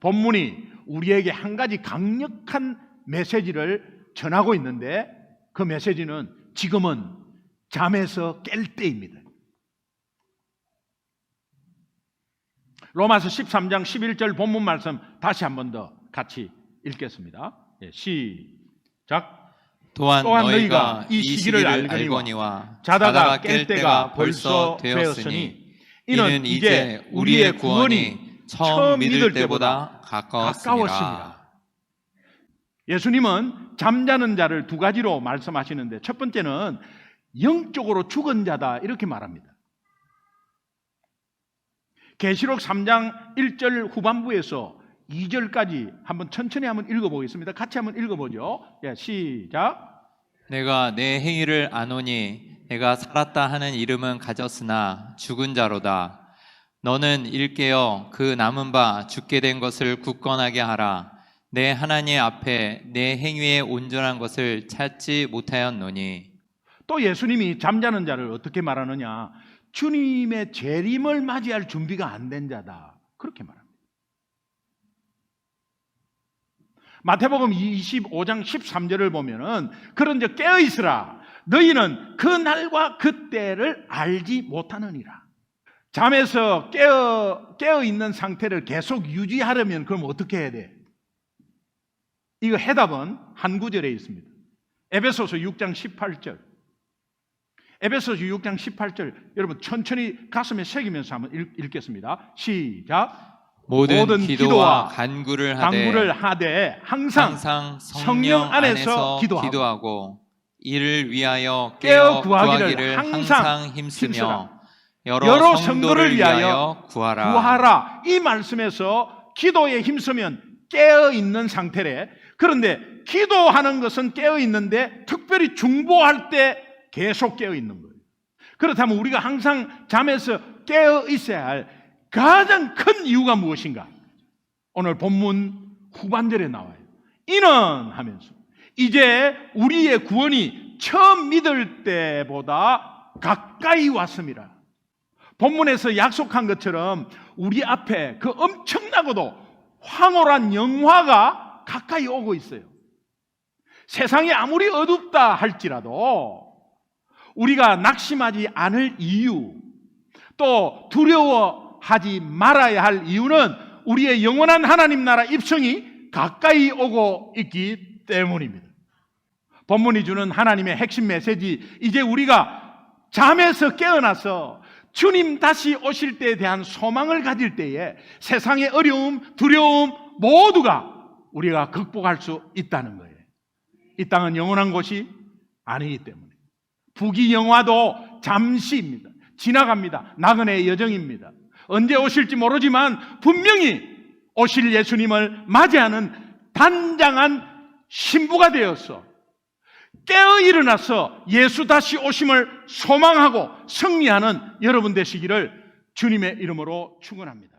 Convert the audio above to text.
본문이 우리에게 한 가지 강력한 메시지를 전하고 있는데 그 메시지는 지금은 잠에서 깰 때입니다. 로마서 13장 11절 본문 말씀 다시 한 번 더 같이 읽겠습니다. 예, 시작. 또한, 또한 너희가 너희가 이이 시기를 시기를 알거니와 자다가 깰 때가 벌써 되었으니 이는 이제 우리의 구원이 처음 믿을 때보다 가까웠습니다. 예수님은 잠자는 자를 두 가지로 말씀하시는데 첫 번째는 영적으로 죽은 자다 이렇게 말합니다. 계시록 3장 1절 후반부에서 2절까지 한번 천천히 한번 읽어보겠습니다. 같이 한번 읽어보죠. 예, 시작. 내가 내 행위를 아노니 내가 살았다 하는 이름은 가졌으나 죽은 자로다. 너는 일깨어 그 남은 바 죽게 된 것을 굳건하게 하라. 내 하나님 앞에 내 행위의 온전한 것을 찾지 못하였노니 또 예수님이 잠자는 자를 어떻게 말하느냐? 주님의 재림을 맞이할 준비가 안 된 자다. 그렇게 말합니다. 마태복음 25장 13절을 보면은 그런즉 깨어 있으라. 너희는 그 날과 그 때를 알지 못하느니라. 잠에서 깨어 깨어 있는 상태를 계속 유지하려면 그럼 어떻게 해야 돼? 이거 해답은 한 구절에 있습니다. 에베소서 6장 18절. 에베소서 6장 18절 여러분 천천히 가슴에 새기면서 한번 읽, 읽겠습니다. 시작. 모든, 모든 기도와, 기도와 간구를 하되 당부를 하되 항상, 항상 성령 성령 안에서 안에서 기도하고 기도하고, 이를 위하여 깨어 깨어 구하기를 구하기를, 항상 항상, 힘쓰며 힘쓰라. 여러, 여러 성도를 위하여 구하라. 구하라. 이 말씀에서 기도에 힘쓰면 깨어 있는 상태래. 그런데 기도하는 것은 깨어 있는데 특별히 중보할 때 계속 깨어 있는 거예요. 그렇다면 우리가 항상 잠에서 깨어 있어야 할 가장 큰 이유가 무엇인가? 오늘 본문 후반절에 나와요. 이는 하면서 이제 우리의 구원이 처음 믿을 때보다 가까이 왔습니다. 본문에서 약속한 것처럼 우리 앞에 그 엄청나고도 황홀한 영화가 가까이 오고 있어요. 세상이 아무리 어둡다 할지라도 우리가 낙심하지 않을 이유, 또 두려워하지 말아야 할 이유는 우리의 영원한 하나님 나라 입성이 가까이 오고 있기 때문입니다. 본문이 주는 하나님의 핵심 메시지, 이제 우리가 잠에서 깨어나서 주님 다시 오실 때에 대한 소망을 가질 때에 세상의 어려움, 두려움 모두가 우리가 극복할 수 있다는 거예요. 이 땅은 영원한 곳이 아니기 때문에. 부귀 영화도 잠시입니다. 지나갑니다. 나그네의 여정입니다. 언제 오실지 모르지만 분명히 오실 예수님을 맞이하는 단장한 신부가 되어서 깨어 일어나서 예수 다시 오심을 소망하고 승리하는 여러분 되시기를 주님의 이름으로 축원합니다.